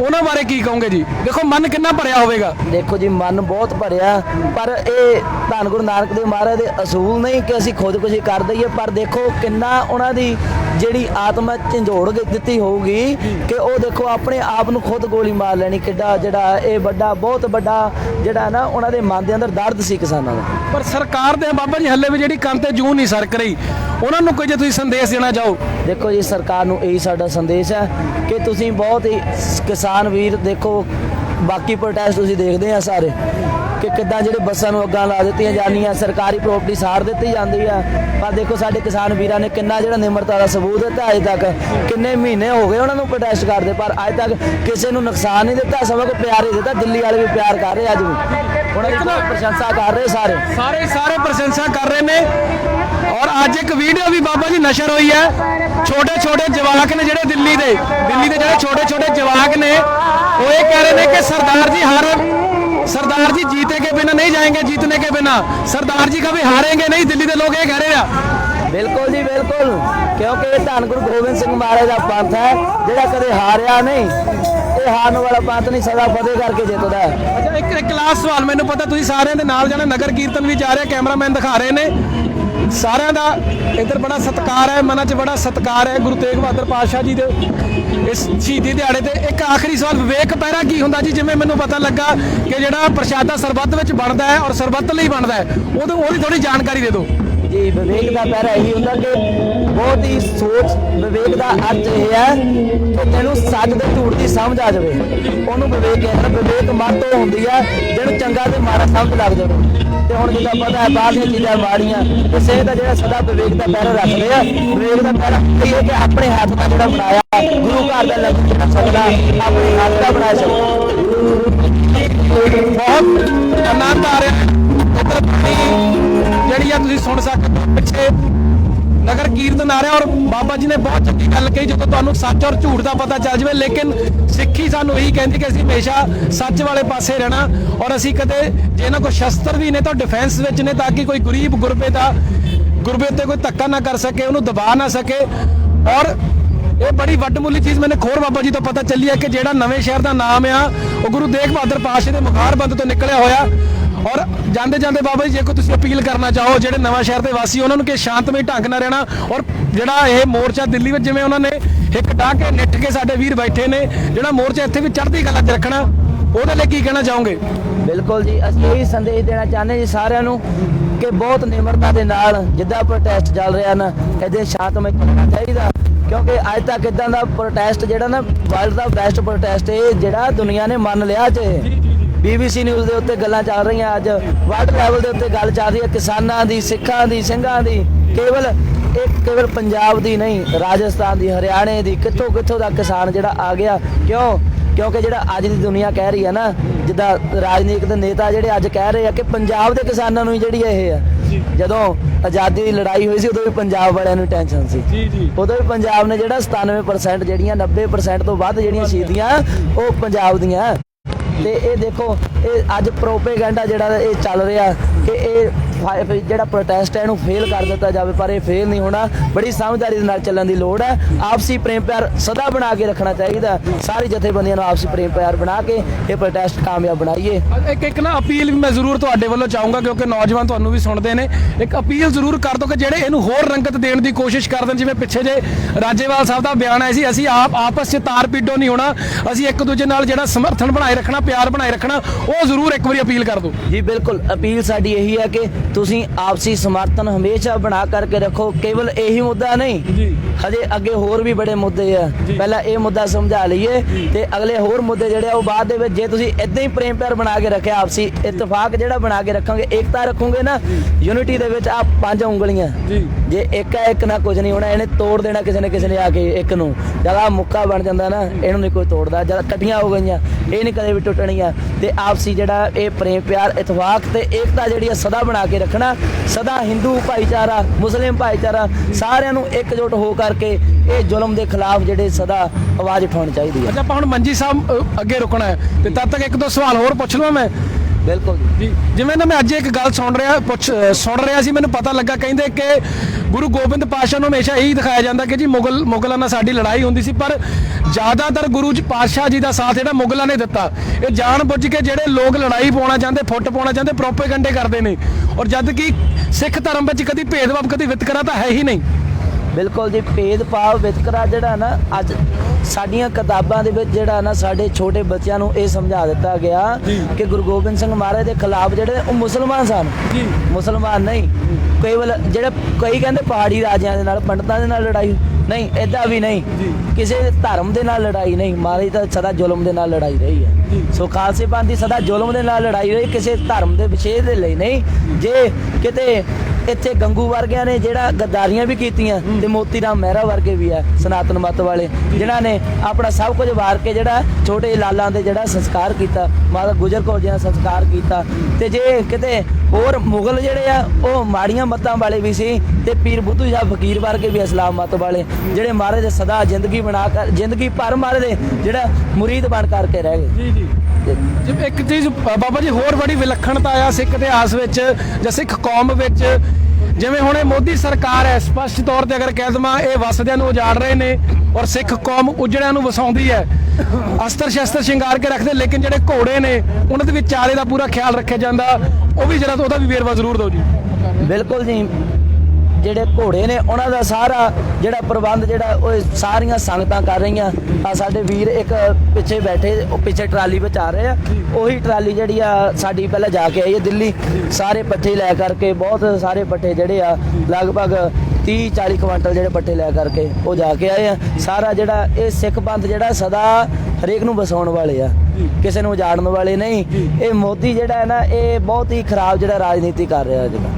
ਉਹਨਾਂ ਬਾਰੇ ਕੀ ਕਹੋਗੇ ਜੀ? ਦੇਖੋ ਮਨ ਕਿੰਨਾ ਭਰਿਆ ਹੋਵੇਗਾ। ਦੇਖੋ ਜੀ ਮਨ ਬਹੁਤ ਭਰਿਆ ਪਰ ਇਹ ਧੰਨ ਗੁਰੂ ਨਾਨਕ ਦੇਵ ਮਹਾਰਾਜ ਦੇ ਅਸੂਲ ਨਹੀਂ ਕਿ ਅਸੀਂ ਖੁਦਕੁਸ਼ੀ ਕਰ ਦਈਏ ਪਰ ਦੇਖੋ ਕਿੰਨਾ ਉਹਨਾਂ ਦੀ ਜਿਹੜੀ ਆਤਮਾ ਝੰਜੋੜ ਕੇ ਦਿੱਤੀ ਹੋਊਗੀ ਕਿ ਉਹ ਦੇਖੋ ਆਪਣੇ ਆਪ ਨੂੰ ਖੁਦ ਗੋਲੀ ਮਾਰ ਲੈਣੀ ਕਿੱਡਾ ਜਿਹੜਾ ਇਹ ਵੱਡਾ ਬਹੁਤ ਵੱਡਾ ਜਿਹੜਾ ਨਾ ਉਹਨਾਂ ਦੇ ਮਨ ਦੇ ਅੰਦਰ ਦਰਦ ਸੀ ਕਿਸਾਨਾਂ ਦਾ। ਪਰ ਸਰਕਾਰ ਦੇ ਬਾਬਾ ਜੀ ਹੱਲੇ ਵੀ ਜਿਹੜੀ ਕੰਨ ਤੇ ਜੂੰ ਨਹੀਂ ਸਰਕ ਰਹੀ। ਉਹਨਾਂ ਨੂੰ ਕੋਈ ਜੇ ਤੁਸੀਂ ਸੰਦੇਸ਼ ਦੇਣਾ ਚਾਹੋ। ਦੇਖੋ ਜੀ ਸਰਕਾਰ ਨੂੰ ਇਹੀ ਸਾਡਾ ਸੰਦੇਸ਼ ਹੈ ਕਿ ਤੁਸੀਂ ਬਹੁਤ ਹੀ ਕਿਸਾਨ ਵੀਰ ਦੇਖੋ ਬਾਕੀ ਪ੍ਰੋਟੈਸਟ ਤੁਸੀਂ ਦੇਖਦੇ ਆ ਸਾਰੇ ਕਿ ਕਿੱਦਾਂ ਜਿਹੜੇ ਬੱਸਾਂ ਨੂੰ ਅੱਗਾਂ ਲਾ ਦਿੱਤੀਆਂ ਜਾਂਦੀਆਂ, ਸਰਕਾਰੀ ਪ੍ਰਾਪਰਟੀ ਸਾੜ ਦਿੱਤੀ ਜਾਂਦੀ ਆ। ਪਰ ਦੇਖੋ ਸਾਡੇ ਕਿਸਾਨ ਵੀਰਾਂ ਨੇ ਕਿੰਨਾ ਜਿਹੜਾ ਨਿਮਰਤਾ ਦਾ ਸਬੂਤ ਦਿੱਤਾ ਅਜੇ ਤੱਕ। ਕਿੰਨੇ ਮਹੀਨੇ ਹੋ ਗਏ ਉਹਨਾਂ ਨੂੰ ਪ੍ਰੋਟੈਸਟ ਕਰਦੇ, ਪਰ ਅਜੇ ਤੱਕ ਕਿਸੇ ਨੂੰ ਨੁਕਸਾਨ ਨਹੀਂ ਦਿੱਤਾ, ਸਗੋਂ ਕੋ ਪਿਆਰ ਹੀ ਦਿੱਤਾ। ਦਿੱਲੀ ਵਾਲੇ ਵੀ ਪਿਆਰ ਕਰ ਰਹੇ ਅੱਜ ਵੀ। ਉਹਨਾਂ ਦੀ ਬਹੁਤ ਪ੍ਰਸ਼ੰਸਾ ਕਰ ਰਹੇ ਸਾਰੇ। ਸਾਰੇ ਸਾਰੇ ਪ੍ਰਸ਼ੰਸਾ ਕਰ ਰਹੇ ਨੇ। ਔਰ ਅੱਜ ਇੱਕ ਵੀਡੀਓ ਵੀ ਬਾਬਾ ਜੀ ਨਸ਼ਰ ਹੋਈ ਹੈ। ਛੋਟੇ ਛੋਟੇ ਜਵਾਕ ਨੇ ਜਿਹੜੇ ਦਿੱਲੀ ਦੇ ਦਿੱਲੀ ਦੇ ਜਿਹੜੇ ਛੋਟੇ ਛੋਟੇ ਉਹ ਇਹ ਕਹਿ ਰਹੇ ਨੇ ਕਿ ਸਰਦਾਰ जी हार सरदार जी जीते के बिना नहीं जाएंगे जीतने के बिना सरदार जी कभी हारेंगे नहीं दिल्ली के लोग ये कह रहे हैं ਬਿਲਕੁਲ ਜੀ ਬਿਲਕੁਲ ਕਿਉਂਕਿ ਇਹ ਧੰਨ ਗੁਰੂ ਗੋਬਿੰਦ ਸਿੰਘ ਮਹਾਰਾਜ ਦਾ ਪੰਥ ਹੈ ਜਿਹੜਾ ਕਦੇ ਹਾਰਿਆ ਨਹੀਂ ਇਹ ਹਾਰਨ ਵਾਲਾ ਪੰਥ ਨਹੀਂ ਸਦਾ ਫਤਿਹ ਕਰਕੇ ਜਿੱਤਦਾ ਹੈ ਅੱਛਾ ਇੱਕ ਇੱਕ ਲਾਸਟ ਸਵਾਲ ਮੈਨੂੰ ਪਤਾ ਤੁਸੀਂ ਸਾਰਿਆਂ ਦੇ ਨਾਲ ਜਾਣਾ ਨਗਰ ਕੀਰਤਨ ਵੀ ਜਾ ਰਿਹਾ ਕੈਮਰਾਮੈਨ ਦਿਖਾ ਰਹੇ ਨੇ ਸਾਰਿਆਂ ਦਾ ਇੱਧਰ ਬੜਾ ਸਤਿਕਾਰ ਹੈ ਮਨਾਂ 'ਚ ਬੜਾ ਸਤਿਕਾਰ ਹੈ ਗੁਰੂ ਤੇਗ ਬਹਾਦਰ ਪਾਤਸ਼ਾਹ ਜੀ ਦੇ ਇਸ ਸ਼ਹੀਦੀ ਦਿਹਾੜੇ ਤੇ ਇੱਕ ਆਖਰੀ ਸਵਾਲ, ਵਿਵੇਕ ਪਹਿਰਾ ਕੀ ਹੁੰਦਾ ਜੀ? ਜਿਵੇਂ ਮੈਨੂੰ ਪਤਾ ਲੱਗਾ ਕਿ ਜਿਹੜਾ ਪ੍ਰਸ਼ਾਦਾ ਸਰਬੱਤ ਵਿੱਚ ਬਣਦਾ ਹੈ ਔਰ ਸਰਬੱਤ ਲਈ ਬਣਦਾ ਹੈ ਉਹਦੀ ਉਹਦੀ ਥੋੜੀ ਜਾਣਕਾਰੀ ਦੇ ਦਿਓ। ਜੀ, ਵਿਵੇਕ ਦਾ ਪਹਿਰਾ ਇਹੀ ਹੁੰਦਾ ਕਿ ਬਹੁਤ ਹੀ ਸੋਚ ਵਿਵੇਕ ਦਾ ਅਰਥ ਇਹ ਹੈ ਕਿ ਤੈਨੂੰ ਸੱਚ ਦੇ ਝੂਠ ਦੀ ਸਮਝ ਆ ਜਾਵੇ। ਉਹਨੂੰ ਵਿਵੇਕ ਕਹਿੰਦਾ, ਵਿਵੇਕ ਮਨ ਤੋਂ ਹੁੰਦੀ ਹੈ, ਜਿਹਨੂੰ ਚੰਗਾ ਤੇ ਮਾੜਾ ਸਮਝ ਲੱਗ ਜਾਵੇ। ਤੇ ਹੁਣ ਜਿੱਦਾਂ ਪਤਾ ਹੈ ਬਾਹਰ ਚੀਜ਼ਾਂ ਮਾੜੀਆਂ ਤੇ ਸਿਹਤ ਦਾ ਜਿਹੜਾ ਸਦਾ ਵਿਵੇਕ ਦਾ ਪਹਿਰਾ ਰੱਖਦੇ ਆ, ਵਿਵੇਕ ਦਾ ਪਹਿਰਾ ਇਹ ਕਿ ਆਪਣੇ ਹੱਥ ਦਾ ਜਿਹੜਾ ਬਣਾਇਆ, ਗੁਰੂ ਘਰ ਦਾ ਲੰਗਰ ਛਕ ਸਕਦਾ ਆਪਣੇ ਹੱਥ ਦਾ ਬਣਾਇਆ ਸਕਦਾ ਬਹੁਤ ਆਨੰਦ ਆ ਰਿਹਾ ਇੱਧਰ ਜਿਹੜੀ ਆ ਤੁਸੀਂ ਸੁਣ ਸਕਦੇ ਹੋ ਪਿੱਛੇ ਨਗਰ ਕੀਰਤਨ ਆ ਰਿਹਾ ਔਰ ਬਾਬਾ ਜੀ ਨੇ ਬਹੁਤ ਚੰਗੀ ਗੱਲ ਕਹੀ, ਜਦੋਂ ਤੁਹਾਨੂੰ ਸੱਚ ਔਰ ਝੂਠ ਦਾ ਪਤਾ ਚੱਲ ਜਾਵੇ, ਲੇਕਿਨ ਸਿੱਖੀ ਸਾਨੂੰ ਇਹੀ ਕਹਿੰਦੀ ਕਿ ਅਸੀਂ ਹਮੇਸ਼ਾ ਸੱਚ ਵਾਲੇ ਪਾਸੇ ਰਹਿਣਾ ਔਰ ਅਸੀਂ ਕਦੇ ਜੇ ਇਹਨਾਂ ਕੋਲ ਸ਼ਸਤਰ ਵੀ ਨੇ ਤਾਂ ਡਿਫੈਂਸ ਵਿੱਚ ਨੇ ਤਾਂ ਕਿ ਕੋਈ ਗਰੀਬ ਗੁਰਬੇ ਦਾ, ਗੁਰਬੇ ਉੱਤੇ ਕੋਈ ਧੱਕਾ ਨਾ ਕਰ ਸਕੇ, ਉਹਨੂੰ ਦਬਾ ਨਾ ਸਕੇ। ਔਰ ਇਹ ਬੜੀ ਵੱਡਮੁੱਲੀ ਚੀਜ਼ ਮੈਨੇ ਖੋਰ ਬਾਬਾ ਜੀ ਤੋਂ ਪਤਾ ਚੱਲੀ ਹੈ ਕਿ ਜਿਹੜਾ ਨਵੇਂ ਸ਼ਹਿਰ ਦਾ ਨਾਮ ਆ, ਉਹ ਗੁਰੂ ਤੇਗ ਬਹਾਦਰ ਪਾਤਸ਼ਾਹ ਦੇ ਮੁਖਾਰਬੰਦ ਤੋਂ ਨਿਕਲਿਆ ਹੋਇਆ। ਔਰ ਜਾਂਦੇ ਜਾਂਦੇ ਬਾਬਾ ਜੀ, ਜੇ ਕੋਈ ਤੁਸੀਂ ਅਪੀਲ ਕਰਨਾ ਚਾਹੋ, ਜਿਹੜੇ ਨਵਾਂ ਸ਼ਹਿਰ ਦੇ ਵਾਸੀ, ਉਹਨਾਂ ਨੂੰ ਕਿ ਸ਼ਾਂਤਮਈ ਢੰਗ ਨਾਲ ਰਹਿਣਾ ਔਰ ਜਿਹੜਾ ਇਹ ਮੋਰਚਾ ਦਿੱਲੀ ਵਿੱਚ ਜਿਵੇਂ ਉਹਨਾਂ ਨੇ ਇੱਕ ਡਾਹ ਕੇ ਨਿੱਠ ਕੇ ਸਾਡੇ ਵੀਰ ਬੈਠੇ ਨੇ, ਜਿਹੜਾ ਮੋਰਚਾ ਇੱਥੇ ਵੀ ਚੜ੍ਹਦੀ ਕਲਾ 'ਚ ਰੱਖਣਾ, ਉਹਦੇ ਲਈ ਕੀ ਕਹਿਣਾ ਚਾਹੋਗੇ? ਬਿਲਕੁਲ ਜੀ, ਅਸੀਂ ਇਹੀ ਸੰਦੇਸ਼ ਦੇਣਾ ਚਾਹੁੰਦੇ ਜੀ ਸਾਰਿਆਂ ਨੂੰ ਕਿ ਬਹੁਤ ਨਿਮਰਤਾ ਦੇ ਨਾਲ ਜਿੱਦਾਂ ਪ੍ਰੋਟੈਸਟ ਚੱਲ ਰਿਹਾ ਨਾ ਇਹਦੇ ਸ਼ਾਂਤਮਈ ਚੱਲਣਾ ਚਾਹੀਦਾ, ਕਿਉਂਕਿ ਅੱਜ ਤੱਕ ਇਦਾਂ ਦਾ ਪ੍ਰੋਟੈਸਟ ਜਿਹੜਾ ਨਾ ਵਰਲਡ ਦਾ ਬੈਸਟ ਪ੍ਰੋਟੈਸਟ ਇਹ ਜਿਹੜਾ ਦੁਨੀਆ ਨੇ ਮੰਨ ਲਿਆ ਚ ਬੀਬੀਸੀ ਨਿਊਜ਼ ਦੇ ਉੱਤੇ ਗੱਲਾਂ ਚੱਲ ਰਹੀਆਂ ਅੱਜ। ਵਰਲਡ ਲੈਵਲ ਦੇ ਉੱਤੇ ਗੱਲ ਚੱਲ ਰਹੀ ਹੈ ਕਿਸਾਨਾਂ ਦੀ ਸਿੱਖਾਂ ਦੀ ਸਿੰਘਾਂ ਦੀ। ਕੇਵਲ ਇੱਕ ਕੇਵਲ ਪੰਜਾਬ ਦੀ ਨਹੀਂ ਰਾਜਸਥਾਨ ਦੀ ਹਰਿਆਣੇ ਦੀ ਕਿੱਥੋਂ ਕਿੱਥੋਂ ਦਾ ਕਿਸਾਨ ਜਿਹੜਾ ਆ ਗਿਆ? ਕਿਉਂ? ਕਿਉਂਕਿ ਜਿਹੜਾ ਅੱਜ ਦੀ ਦੁਨੀਆ ਕਹਿ ਰਹੀ ਹੈ ਨਾ ਜਿੱਦਾਂ ਰਾਜਨੀਤਿਕ ਦੇ ਨੇਤਾ ਜਿਹੜੇ ਅੱਜ ਕਹਿ ਰਹੇ ਆ ਕਿ ਪੰਜਾਬ ਦੇ ਕਿਸਾਨਾਂ ਨੂੰ ਜਿਹੜੀ ਇਹ ਆ। ਜਦੋਂ ਆਜ਼ਾਦੀ ਦੀ ਲੜਾਈ ਹੋਈ ਸੀ ਉਦੋਂ ਵੀ ਪੰਜਾਬ ਵਾਲਿਆਂ ਨੂੰ ਟੈਨਸ਼ਨ ਸੀ। ਜੀ ਜੀ। ਉਦੋਂ ਵੀ ਪੰਜਾਬ ਨੇ ਜਿਹੜਾ 97% ਜਿਹੜੀਆਂ 90% ਤੋਂ ਵੱਧ ਜਿਹੜੀਆਂ ਸ਼ਹੀਦੀਆਂ ਉਹ ਪੰਜਾਬ ਦੀਆਂ। ਤੇ ਇਹ ਦੇਖੋ ਇਹ ਅੱਜ ਪ੍ਰੋਪੇਗੈਂਡਾ ਜਿਹੜਾ ਇਹ ਚੱਲ ਰਿਹਾ ਕਿ ਇਹ ਜਿਹੜਾ ਪ੍ਰੋਟੈਸਟ ਹੈ ਇਹਨੂੰ ਫੇਲ ਕਰ ਦਿੱਤਾ ਜਾਵੇ ਪਰ ਇਹ ਫੇਲ ਨਹੀਂ ਹੋਣਾ। ਬੜੀ ਸਮਝਦਾਰੀ ਦੇ ਨਾਲ ਚੱਲਣ ਦੀ ਲੋੜ ਹੈ। ਆਪਸੀ ਪ੍ਰੇਮ ਪਿਆਰ ਸਦਾ ਬਣਾ ਕੇ ਰੱਖਣਾ ਚਾਹੀਦਾ ਸਾਰੀ ਜਥੇਬੰਦੀਆਂ ਨੂੰ ਆਪਸੀ ਪ੍ਰੇਮ ਪਿਆਰ ਬਣਾ ਕੇ ਇਹ ਪ੍ਰੋਟੈਸਟ ਕਾਮਯਾਬ ਬਣਾਈਏ। ਇੱਕ ਇੱਕ ਨਾ ਅਪੀਲ ਵੀ ਮੈਂ ਜ਼ਰੂਰ ਤੁਹਾਡੇ ਵੱਲੋਂ ਚਾਹੂੰਗਾ ਕਿਉਂਕਿ ਨੌਜਵਾਨ ਤੁਹਾਨੂੰ ਵੀ ਸੁਣਦੇ ਨੇ। ਇੱਕ ਅਪੀਲ ਜ਼ਰੂਰ ਕਰ ਦਿਓ ਕਿ ਜਿਹੜੇ ਇਹਨੂੰ ਹੋਰ ਰੰਗਤ ਦੇਣ ਦੀ ਕੋਸ਼ਿਸ਼ ਕਰਦੇ ਜਿਵੇਂ ਪਿੱਛੇ ਜੇ ਰਾਜੇਵਾਲ ਸਾਹਿਬ ਦਾ ਬਿਆਨ ਆਇਆ ਸੀ ਅਸੀਂ ਆਪ ਆਪਸ 'ਚ ਤਾਰ ਪੀਡੋ ਨਹੀਂ ਹੋਣਾ। ਅਸੀਂ ਇੱਕ ਦੂਜੇ ਨਾਲ ਜਿਹੜਾ ਸਮਰਥਨ ਬਣਾਏ ਰੱਖਣਾ ਪਿਆਰ ਬਣਾਏ ਰੱਖਣਾ ਉਹ ਜ਼ਰੂਰ ਇੱਕ ਵਾਰੀ ਅਪੀਲ ਕਰ ਦਿਓ। ਜੀ ਬਿਲਕੁਲ। ਅਪੀਲ ਸਾਡੀ ਇਹੀ ਹੈ ਕਿ ਤੁਸੀਂ ਆਪਸੀ ਸਮਰਥਨ ਹਮੇਸ਼ਾ ਬਣਾ ਕਰਕੇ ਰੱਖੋ ਕੇਵਲ ਇਹੀ ਮੁੱਦਾ ਨਹੀਂ ਜੀ। ਹਜੇ ਅੱਗੇ ਹੋਰ ਵੀ ਬੜੇ ਮੁੱਦੇ ਆ। ਪਹਿਲਾਂ ਇਹ ਮੁੱਦਾ ਸਮਝਾ ਲਈਏ ਤੇ ਅਗਲੇ ਹੋਰ ਮੁੱਦੇ ਜਿਹੜੇ ਆ ਉਹ ਬਾਅਦ ਦੇ ਵਿੱਚ ਜੇ ਤੁਸੀਂ ਇਦਾਂ ਹੀ ਪ੍ਰੇਮ ਪਿਆਰ ਬਣਾ ਕੇ ਰੱਖਿਆ ਆਪਸੀ ਇਤਫਾਕ ਜਿਹੜਾ ਬਣਾ ਕੇ ਰੱਖੋਗੇ ਏਕਤਾ ਰੱਖੋਗੇ ਨਾ ਯੂਨਿਟੀ ਦੇ ਵਿੱਚ ਆ ਪੰਜ ਉਂਗਲੀਆਂ। ਜੀ। ਜੇ ਇੱਕ ਹੈ ਇੱਕ ਨਾ ਕੁਝ ਨਹੀਂ ਹੋਣਾ ਇਹਨੇ ਤੋੜ ਦੇਣਾ ਕਿਸੇ ਨੇ ਕਿਸੇ ਨੇ ਆ ਕੇ ਇੱਕ ਨੂੰ। ਜਦ ਆਹ ਮੁੱਕਾ ਬਣ ਜਾਂਦਾ ਨਾ ਇਹਨੂੰ ਨਹੀਂ ਕੋਈ ਤੋੜਦਾ। ਜਦ ਇਕੱਠੀਆਂ ਹੋ ਗਈਆਂ ਇਹ ਨਹੀਂ ਕਦੇ ਵੀ ਟੁੱਟਣੀਆਂ। ਤੇ ਆਪਸੀ ਜਿਹੜਾ ਇਹ ਪ੍ਰੇਮ ਪਿਆਰ ਇਤਫਾਕ ਤੇ ਏਕਤਾ ਜਿਹੜੀ ਆ ਸਦਾ ਬਣਾ ਕੇ ਰੱਖਣਾ। ਸਦਾ ਹਿੰਦੂ ਭਾਈਚਾਰਾ, ਮੁਸਲਿਮ ਭਾਈਚਾਰਾ ਸਾਰਿਆਂ ਨੂੰ ਇਕਜੁੱਟ ਹੋ ਕਰਕੇ ਇਹ ਜ਼ੁਲਮ ਦੇ ਖਿਲਾਫ ਜਿਹੜੇ ਸਦਾ ਆਵਾਜ਼ ਉਠਾਉਣੀ ਚਾਹੀਦੀ ਹੈ। ਅੱਛਾ, ਆਪਾਂ ਹੁਣ ਮੰਜੀ ਸਾਹਿਬ ਅੱਗੇ ਰੁਕਣਾ ਹੈ। ਤੇ ਤਦ ਤੱਕ ਇੱਕ ਦੋ ਸਵਾਲ ਹੋਰ ਪੁੱਛ ਲਵਾਂ ਮੈਂ। ਬਿਲਕੁਲ ਜੀ। ਜਿਵੇਂ ਨਾ ਮੈਂ ਅੱਜ ਇੱਕ ਗੱਲ ਸੁਣ ਰਿਹਾ ਪੁੱਛ ਸੁਣ ਰਿਹਾ ਸੀ ਮੈਨੂੰ ਪਤਾ ਲੱਗਾ ਕਹਿੰਦੇ ਕਿ ਗੁਰੂ ਗੋਬਿੰਦ ਪਾਤਸ਼ਾਹ ਨੂੰ ਹਮੇਸ਼ਾ ਇਹੀ ਦਿਖਾਇਆ ਜਾਂਦਾ ਕਿ ਜੀ ਮੁਗਲ ਮੁਗਲਾਂ ਨਾਲ ਸਾਡੀ ਲੜਾਈ ਹੁੰਦੀ ਸੀ ਪਰ ਜ਼ਿਆਦਾਤਰ ਗੁਰੂ ਜੀ ਪਾਤਸ਼ਾਹ ਜੀ ਦਾ ਸਾਥ ਜਿਹੜਾ ਮੁਗਲਾਂ ਨੇ ਦਿੱਤਾ। ਇਹ ਜਾਣ ਬੁੱਝ ਕੇ ਜਿਹੜੇ ਲੋਕ ਲੜਾਈ ਪਾਉਣਾ ਚਾਹੁੰਦੇ ਫੁੱਟ ਪਾਉਣਾ ਚਾਹੁੰਦੇ ਪ੍ਰੋਪੇਗੰਡੇ ਕਰਦੇ ਨੇ। ਔਰ ਜਦ ਕਿ ਸਿੱਖ ਧਰਮ ਵਿੱਚ ਕਦੀ ਭੇਦਭਾਵ ਕਦੀ ਵਿਤਕਰਾ ਤਾਂ ਹੈ ਹੀ ਨਹੀਂ। ਬਿਲਕੁਲ ਜੀ ਭੇਦਭਾਵ ਵਿਤਕਰਾ ਜਿਹੜਾ ਨਾ ਅੱਜ ਸਾਡੀਆਂ ਕਿਤਾਬਾਂ ਦੇ ਵਿੱਚ ਜਿਹੜਾ ਨਾ ਸਾਡੇ ਛੋਟੇ ਬੱਚਿਆਂ ਨੂੰ ਇਹ ਸਮਝਾ ਦਿੱਤਾ ਗਿਆ ਕਿ ਗੁਰੂ ਗੋਬਿੰਦ ਸਿੰਘ ਮਹਾਰਾਜ ਦੇ ਖਿਲਾਫ ਜਿਹੜੇ ਉਹ ਮੁਸਲਮਾਨ ਸਨ। ਜੀ। ਮੁਸਲਮਾਨ ਨਹੀਂ। ਕੇਵਲ ਜਿਹੜੇ ਕਈ ਕਹਿੰਦੇ ਪਹਾੜੀ ਰਾਜਿਆਂ ਦੇ ਨਾਲ ਪੰਡਤਾਂ ਦੇ ਨਾਲ ਲੜਾਈ ਨਹੀਂ ਐਦਾਂ ਵੀ ਨਹੀਂ। ਕਿਸੇ ਧਰਮ ਦੇ ਨਾਲ ਲੜਾਈ ਨਹੀਂ। ਮਹਾਰਾਜ ਤਾਂ ਸਦਾ ਜ਼ੁਲਮ ਦੇ ਨਾਲ ਲੜਾਈ ਰਹੀ ਹੈ। ਸੋ ਖਾਲਸੇ ਪੰਥ ਦੀ ਸਦਾ ਜ਼ੁਲਮ ਦੇ ਨਾਲ ਲੜਾਈ ਰਹੀ ਕਿਸੇ ਧਰਮ ਦੇ ਵਿਸ਼ੇਸ਼ ਦੇ ਲਈ ਨਹੀਂ। ਜੇ ਕਿਤੇ ਇੱਥੇ ਗੰਗੂ ਵਰਗਿਆਂ ਨੇ ਜਿਹੜਾ ਗੱਦਾਰੀਆਂ ਵੀ ਕੀਤੀਆਂ ਤੇ ਮੋਤੀ ਰਾਮ ਮਹਿਰਾ ਵਰਗੇ ਵੀ ਆ ਸਨਾਤਨ ਮਤ ਵਾਲੇ ਜਿਨ੍ਹਾਂ ਨੇ ਆਪਣਾ ਸਭ ਕੁਝ ਵਾਰ ਕੇ ਜਿਹੜਾ ਛੋਟੇ ਲਾਲਾਂ ਦੇ ਜਿਹੜਾ ਸੰਸਕਾਰ ਕੀਤਾ ਮਾਤਾ ਗੁਜਰ ਕੌਰ ਜੀ ਦਾ ਸੰਸਕਾਰ ਕੀਤਾ। ਤੇ ਜੇ ਕਿਤੇ ਹੋਰ ਮੁਗਲ ਜਿਹੜੇ ਆ ਉਹ ਮਾੜੀਆਂ ਮਤਾਂ ਵਾਲੇ ਵੀ ਸੀ ਤੇ ਪੀਰ ਬੁੱਧੂ ਸਾਹਿਬ ਫਕੀਰ ਵਰਗੇ ਵੀ ਇਸਲਾਮ ਮਤ ਵਾਲੇ ਜਿਹੜੇ ਮਹਾਰਾਜ ਸਦਾ ਜ਼ਿੰਦਗੀ ਬਣਾ ਕਰ ਜ਼ਿੰਦਗੀ ਭਰ ਮਹਾਰਾਜ ਦੇ ਜਿਹੜਾ ਮੁਰੀਦ ਬਣ ਕਰਕੇ ਰਹਿ ਗਏ। ਜੀ ਜੀ। ਤੇ ਇੱਕ ਚੀਜ਼ ਬਾਬਾ ਜੀ ਹੋਰ ਬੜੀ ਵਿਲੱਖਣਤਾ ਆ ਸਿੱਖ ਇਤਿਹਾਸ ਵਿੱਚ ਜਾਂ ਸਿੱਖ ਕੌਮ ਵਿੱਚ। ਜਿਵੇਂ ਹੁਣ ਇਹ ਮੋਦੀ ਸਰਕਾਰ ਹੈ, ਸਪਸ਼ਟ ਤੌਰ ਤੇ ਅਗਰ ਕਹਿ ਦਵਾਂ, ਇਹ ਵਸਦਿਆਂ ਨੂੰ ਉਜਾੜ ਰਹੇ ਨੇ ਔਰ ਸਿੱਖ ਕੌਮ ਉਜੜਿਆਂ ਨੂੰ ਵਸਾਉਂਦੀ ਹੈ। ਅਸਤਰ ਸ਼ਸਤਰ ਸ਼ਿੰਗਾਰ ਕੇ ਰੱਖਦੇ, ਲੇਕਿਨ ਜਿਹੜੇ ਘੋੜੇ ਨੇ, ਉਹਨਾਂ ਦੇ ਵਿਚਾਰੇ ਦਾ ਪੂਰਾ ਖਿਆਲ ਰੱਖਿਆ ਜਾਂਦਾ। ਉਹ ਵੀ ਜਰਾ ਉਹਦਾ ਵੀ ਵੇਰਵਾ ਜ਼ਰੂਰ ਦਿਓ ਜੀ। ਬਿਲਕੁਲ ਜੀ। ਜਿਹੜੇ ਘੋੜੇ ਨੇ, ਉਹਨਾਂ ਦਾ ਸਾਰਾ ਜਿਹੜਾ ਪ੍ਰਬੰਧ ਜਿਹੜਾ, ਉਹ ਸਾਰੀਆਂ ਸੰਗਤਾਂ ਕਰ ਰਹੀਆਂ। ਆ ਸਾਡੇ ਵੀਰ ਇੱਕ ਪਿੱਛੇ ਬੈਠੇ, ਉਹ ਪਿੱਛੇ ਟਰਾਲੀ ਵਿੱਚ ਆ ਰਹੇ ਆ। ਉਹੀ ਟਰਾਲੀ ਜਿਹੜੀ ਆ, ਸਾਡੀ ਪਹਿਲਾਂ ਜਾ ਕੇ ਆਈ ਹੈ ਦਿੱਲੀ। ਸਾਰੇ ਪੱਠੇ ਲੈ ਕਰਕੇ, ਬਹੁਤ ਸਾਰੇ ਪੱਠੇ ਜਿਹੜੇ ਆ, ਲਗਭਗ 30 40 ਕੁਇੰਟਲ ਜਿਹੜੇ ਪੱਠੇ ਲੈ ਕਰਕੇ ਉਹ ਜਾ ਕੇ ਆਏ ਆ। ਸਾਰਾ ਜਿਹੜਾ ਇਹ ਸਿੱਖ ਪੰਥ ਜਿਹੜਾ ਸਦਾ ਹਰੇਕ ਨੂੰ ਵਸਾਉਣ ਵਾਲੇ ਆ। ਕਿਸੇ ਨੂੰ ਉਜਾੜਨ ਵਾਲੇ ਨਹੀਂ। ਇਹ ਮੋਦੀ ਜਿਹੜਾ ਹੈ ਨਾ, ਇਹ ਬਹੁਤ ਹੀ ਖਰਾਬ ਜਿਹੜਾ ਰਾਜਨੀਤੀ ਕਰ ਰਿਹਾ ਜਿਹੜਾ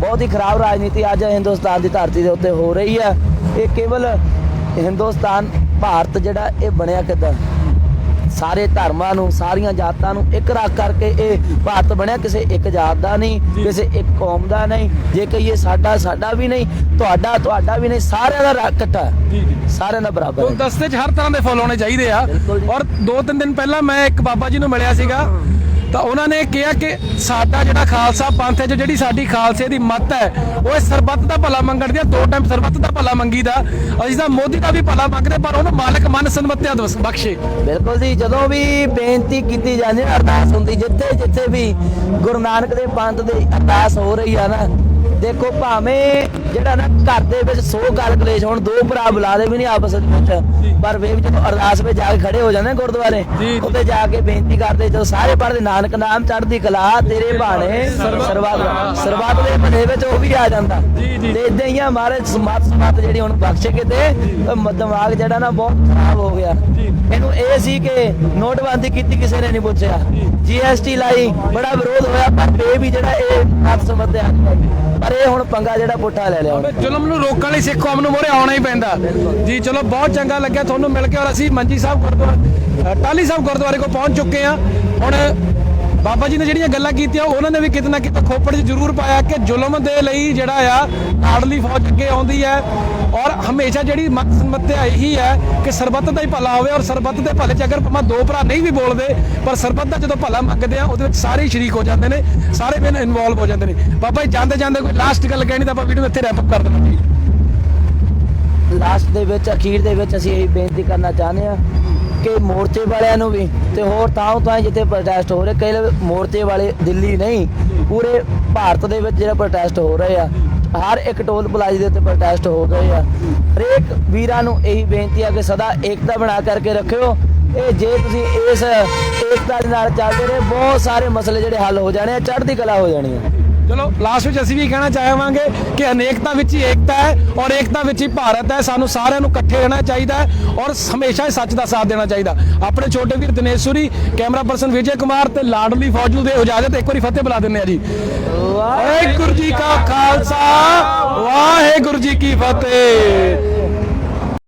ਬਹੁਤ ਹੀ ਖਰਾਬ ਰਾਜਨੀਤੀ ਅੱਜ ਹਿੰਦੁਸਤਾਨ ਦੀ ਧਰਤੀ ਦੇ ਉੱਤੇ ਹੋ ਰਹੀ ਹੈ। ਇਹ ਕੇਵਲ ਹਿੰਦੁਸਤਾਨ ਭਾਰਤ ਜਿਹੜਾ ਇਹ ਬਣਿਆ ਕਿੱਦਾਂ? ਸਾਰੇ ਧਰਮਾਂ ਨੂੰ ਸਾਰੀਆਂ ਜਾਤਾਂ ਨੂੰ ਇੱਕ ਰੱਖ ਕਰਕੇ ਇਹ ਭਾਰਤ ਬਣਿਆ ਕਿਸੇ ਇੱਕ ਜਾਤ ਦਾ ਨਹੀਂ ਕਿਸੇ ਇੱਕ ਕੌਮ ਦਾ ਨਹੀਂ ਜੇ ਕਹੀਏ ਸਾਡਾ ਸਾਡਾ ਵੀ ਨਹੀਂ ਤੁਹਾਡਾ ਤੁਹਾਡਾ ਵੀ ਨਹੀਂ ਸਾਰਿਆਂ ਦਾ ਇਕੱਠਾ। ਜੀ ਜੀ। ਸਾਰਿਆਂ ਦਾ ਬਰਾਬਰ ਹੈ। ਗੁਲਦਸਤੇ 'ਚ ਹਰ ਤਰ੍ਹਾਂ ਦੇ ਫੁੱਲ ਹੋਣੇ ਚਾਹੀਦੇ ਆ। ਔਰ ਦੋ ਤਿੰਨ ਦਿਨ ਪਹਿਲਾਂ ਮੈਂ ਇੱਕ ਬਾਬਾ ਜੀ ਨੂੰ ਮਿਲਿਆ ਸੀਗਾ। ਤਾਂ ਉਹਨਾਂ ਨੇ ਕਿਹਾ ਕਿ ਸਾਡਾ ਜਿਹੜਾ ਖਾਲਸਾ ਪੰਥ ਹੈ, ਜੋ ਜਿਹੜੀ ਸਾਡੀ ਖਾਲਸੇ ਦੀ ਮੱਤ ਹੈ, ਉਹ ਇਸ ਸਰਬੱਤ ਦਾ ਭਲਾ ਮੰਗਣ ਦੀ ਦੋ ਟਾਈਮ ਸਰਬੱਤ ਦਾ ਭਲਾ ਮੰਗੀਦਾ ਅਸੀਂ ਤਾਂ ਮੋਦੀ ਦਾ ਵੀ ਭਲਾ ਮੰਗਦੇ, ਪਰ ਉਹਨੂੰ ਮਾਲਕ ਮਨ ਸੰਮਤਿਆ ਬਖਸ਼ੇ। ਬਿਲਕੁਲ ਜੀ, ਜਦੋਂ ਵੀ ਬੇਨਤੀ ਕੀਤੀ ਜਾਂਦੀ ਅਰਦਾਸ ਹੁੰਦੀ ਜਿੱਥੇ ਜਿੱਥੇ ਵੀ ਗੁਰੂ ਨਾਨਕ ਦੇ ਪੰਥ ਦੀ ਅਰਦਾਸ ਹੋ ਰਹੀ ਆ ਨਾ ਦੇਖੋ ਭਾਵੇਂ ਜਿਹੜਾ ਨਾ ਘਰ ਦੇ ਵਿੱਚ 100 ਗੱਲ ਕਲੇਸ਼ ਹੋਣ ਦੋ ਭਰਾ ਬੁਲਾ ਦੇ ਵੀ ਨਹੀਂ ਆਪਸ ਵਿੱਚ ਪਰ ਵੇ ਵੀ ਜਦੋਂ ਅਰਦਾਸ ਵਿੱਚ ਜਾ ਕੇ ਖੜੇ ਹੋ ਜਾਂਦੇ ਗੁਰਦੁਆਰੇ। ਉੱਥੇ ਜਾ ਕੇ ਬੇਨਤੀ ਕਰਦੇ ਜਦੋਂ ਸਾਰੇ ਪੜ੍ਹਦੇ ਨਾਨਕ ਨਾਮ ਚੜ੍ਹਦੀ ਕਲਾ ਤੇਰੇ ਬਾਣੇ ਸਰਬੱਤ ਸਰਬੱਤ ਦੇ। ਮਨੇ ਵਿੱਚ ਉਹ ਵੀ ਆ ਜਾਂਦਾ। ਤੇ ਇਦਾਂ ਹੀ ਆ ਮਹਾਰਾਜ ਸਮਤ ਸਮਤ ਜਿਹੜੀ ਹੁਣ ਬਖਸ਼ੇ ਕਿਤੇ ਅਹ ਦਿਮਾਗ ਜਿਹੜਾ ਨਾ ਬਹੁਤ ਖਰਾਬ ਹੋ ਗਿਆ। ਇਹਨੂੰ ਇਹ ਸੀ ਕਿ ਨੋਟਬੰਦੀ ਕੀਤੀ ਕਿਸੇ ਨੇ ਨਹੀਂ ਪੁੱਛਿਆ। ਜੀਐਸਟੀ ਲਾਈ ਬੜਾ ਵਿਰੋਧ ਹੋਇਆ ਪਰ ਫੇ ਵੀ ਜਿਹੜਾ ਇਹ ਮਤ ਸਮਝਦੇ ਆ ਪਰ ਇਹ ਹੁਣ ਪੰਗਾ ਜਿਹੜਾ ਪੁੱਠਾ ਲੈ ਲਿਆ। ਹੁਣ ਜ਼ੁਲਮ ਨੂੰ ਰੋਕਣ ਲਈ ਸਿੱਖ ਕੌਮ ਨੂੰ ਮੋਰੇ ਆਉਣਾ ਹੀ ਪੈਂਦਾ। ਜੀ ਚਲੋ ਬਹੁਤ ਚੰਗਾ ਲੱਗਿਆ ਤੁਹਾਨੂੰ ਮਿਲ ਕੇ ਔਰ ਅਸੀਂ ਮੰਜੀ ਸਾਹਿਬ ਗੁਰਦੁਆਰਾ ਅ, ਟਾਹਲੀ ਸਾਹਿਬ ਗੁਰਦੁਆਰੇ ਕੋਲ ਪਹੁੰਚ ਚੁੱਕੇ ਆ ਹੁਣ ਬਾਬਾ ਜੀ ਨੇ ਜਿਹੜੀਆਂ ਗੱਲਾਂ ਕੀਤੀਆਂ ਉਹਨਾਂ ਨੇ ਵੀ ਕਿਤੇ ਨਾ ਕਿਤੇ ਖੋਪੜ 'ਚ ਜ਼ਰੂਰ ਪਾਇਆ ਕਿ ਜ਼ੁਲਮ ਦੇ ਲਈ ਜਿਹੜਾ ਆ ਆੜਲੀ ਫੌਜ ਅੱਗੇ ਆਉਂਦੀ ਹੈ। ਔਰ ਹਮੇਸ਼ਾ ਜਿਹੜੀ ਮਤਸਮਤਿਆ ਇਹੀ ਹੈ ਕਿ ਸਰਬੱਤ ਦਾ ਹੀ ਭਲਾ ਹੋਵੇ ਔਰ ਸਰਬੱਤ ਦੇ ਭਲੇ 'ਚ ਅਗਰ ਭਾਵੇਂ ਦੋ ਭਰਾ ਨਹੀਂ ਵੀ ਬੋਲਦੇ, ਪਰ ਸਰਬੱਤ ਦਾ ਜਦੋਂ ਭਲਾ ਮੰਗਦੇ ਆ, ਉਹਦੇ ਵਿੱਚ ਸਾਰੇ ਸ਼ਰੀਕ ਹੋ ਜਾਂਦੇ ਨੇ, ਸਾਰੇ ਵੀ ਇਨਵੋਲਵ ਹੋ ਜਾਂਦੇ ਨੇ। ਬਾਬਾ ਜੀ, ਜਾਂਦੇ ਜਾਂਦੇ ਕੋਈ ਲਾਸਟ ਗੱਲ ਕਹਿਣੀ ਤਾਂ ਆਪਾਂ ਵੀਡੀਓ ਇੱਥੇ ਰੈਪ ਅਪ ਕਰ ਦੇਣਾ ਜੀ ਲਾਸਟ ਦੇ ਵਿੱਚ, ਅਖੀਰ ਦੇ ਵਿੱਚ ਅਸੀਂ ਇਹ ਬੇਨਤੀ ਕਰਨਾ ਚਾਹੁੰਦੇ ਆ ਕਿ ਮੋਰਚੇ ਵਾਲਿਆਂ ਨੂੰ ਵੀ ਤੇ ਹੋਰ ਤਾਂ ਤਾਂ ਜਿੱਥੇ ਪ੍ਰੋਟੈਸਟ ਹੋ ਰਹੇ, ਕਈ ਲੋਕ ਮੋਰਚੇ ਵਾਲੇ ਦਿੱਲੀ ਨਹੀਂ, ਪੂਰੇ ਭਾਰਤ ਦੇ ਵਿੱਚ ਜਿਹੜਾ ਪ੍ਰੋਟੈਸਟ ਹੋ ਰਹੇ ਆ ਹਰ ਇੱਕ ਟੋਲ ਪਲਾਜ਼ੇ ਦੇ ਉੱਤੇ ਪ੍ਰੋਟੈਸਟ ਹੋ ਗਏ ਆ। ਹਰੇਕ ਵੀਰਾਂ ਨੂੰ ਇਹੀ ਬੇਨਤੀ ਆ ਕਿ ਸਦਾ ਏਕਤਾ ਬਣਾ ਕਰਕੇ ਰੱਖਿਓ। ਇਹ ਜੇ ਤੁਸੀਂ ਇਸ ਏਕਤਾ ਦੇ ਨਾਲ ਚੱਲਦੇ ਰਹੇ, ਬਹੁਤ ਸਾਰੇ ਮਸਲੇ ਜਿਹੜੇ ਹੱਲ ਹੋ ਜਾਣੇ ਆ, ਚੜ੍ਹਦੀ ਕਲਾ ਹੋ ਜਾਣੀ ਆ। ਚਲੋ ਲਾਸਟ ਵਿੱਚ ਅਸੀਂ ਵੀ ਕਹਿਣਾ ਚਾਹਾਂਗੇ ਕਿ ਅਨੇਕਤਾ ਵਿੱਚ ਹੀ ਏਕਤਾ ਹੈ ਔਰ ਏਕਤਾ ਵਿੱਚ ਹੀ ਭਾਰਤ ਹੈ। ਸਾਨੂੰ ਸਾਰਿਆਂ ਨੂੰ ਇਕੱਠੇ ਰਹਿਣਾ ਚਾਹੀਦਾ ਹੈ ਔਰ ਹਮੇਸ਼ਾ ਹੀ ਸੱਚ ਦਾ ਸਾਥ ਦੇਣਾ ਚਾਹੀਦਾ। ਆਪਣੇ ਛੋਟੇ ਵੀਰ ਦਿਨੇਸ਼ੂਰੀ ਕੈਮਰਾ ਪਰਸਨ ਵਿਜੇ ਕੁਮਾਰ ਤੇ ਲਾਡਲੀ ਫੌਜੂ ਨੂੰ ਦੇ ਇਜਾਜ਼ਤ। ਇੱਕ ਵਾਰੀ ਫਤਿਹ ਬੁਲਾ ਦਿੰਦੇ ਆ ਜੀ। ਵਾਹਿਗੁਰੂ ਜੀ ਕਾ ਖਾਲਸਾ, ਵਾਹਿਗੁਰੂ ਜੀ ਕੀ ਫਤਿਹ।